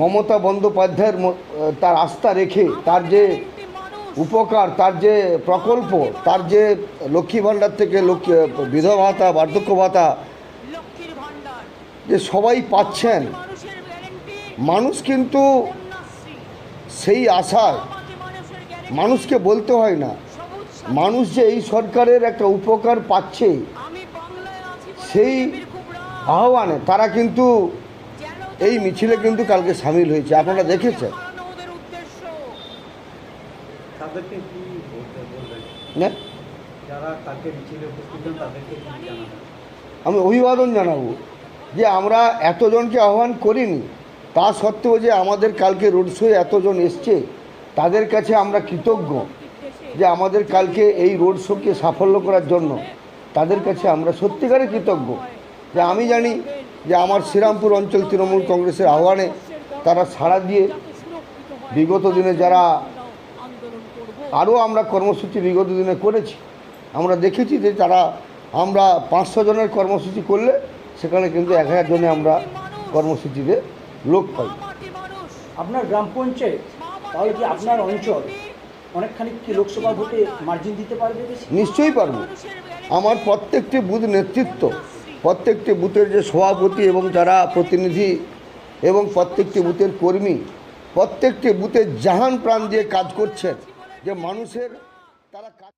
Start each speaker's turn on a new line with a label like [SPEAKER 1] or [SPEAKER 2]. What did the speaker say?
[SPEAKER 1] মমতা বন্দ্যোপাধ্যায়ের তার আস্থা রেখে, তার যে উপকার, তার যে প্রকল্প, তার যে লক্ষ্মী ভাণ্ডার থেকে লক্ষ্মী বিধবা ভাতা, বার্ধক্য ভাতা, যে সবাই পাচ্ছেন, মানুষ কিন্তু সেই আশায় মানুষকে বলতে হয় না মানুষ যে এই সরকারের একটা উপকার পাচ্ছে, সেই। আহ্বানে তারা কিন্তু এই মিছিলে কিন্তু কালকে সামিল হয়েছে। আপনারা দেখেছেন? না? আমি অভিবাদন জানাব যে আমরা এতজনকে আহ্বান করিনি। তা সত্ত্বেও যে আমাদের কালকে রোড শোয়ে এতজন এসছে তাদের কাছে আমরা কৃতজ্ঞ যে আমাদের কালকে এই রোড শোকে সাফল্য করার জন্য তাদের কাছে আমরা সত্যিকারে কৃতজ্ঞ। যে আমি জানি যে আমার শ্রীরামপুর অঞ্চল তৃণমূল কংগ্রেসের আহ্বানে তারা সাড়া দিয়ে বিগত দিনে যারা আরও আমরা কর্মসূচি বিগত দিনে করেছি আমরা দেখেছি যে তারা আমরা পাঁচশো জনের কর্মসূচি করলে সেখানে কিন্তু এক হাজার জনে আমরা কর্মসূচিতে লোক পাই।
[SPEAKER 2] আপনার গ্রাম পঞ্চায়েত তাহলে কি আপনার অঞ্চল অনেকখানি কি লোকসভা ভোটে মার্জিন দিতে পারবে
[SPEAKER 1] নিশ্চয়ই পারব। আমার প্রত্যেকটি বুথ নেতৃত্ব প্রত্যেকটি বুথের যে সভাপতি এবং যারা প্রতিনিধি এবং প্রত্যেকটি বুথের কর্মী, প্রত্যেকটি বুথে জাহান প্রাণ দিয়ে কাজ করছেন, যে মানুষের তারা কাজ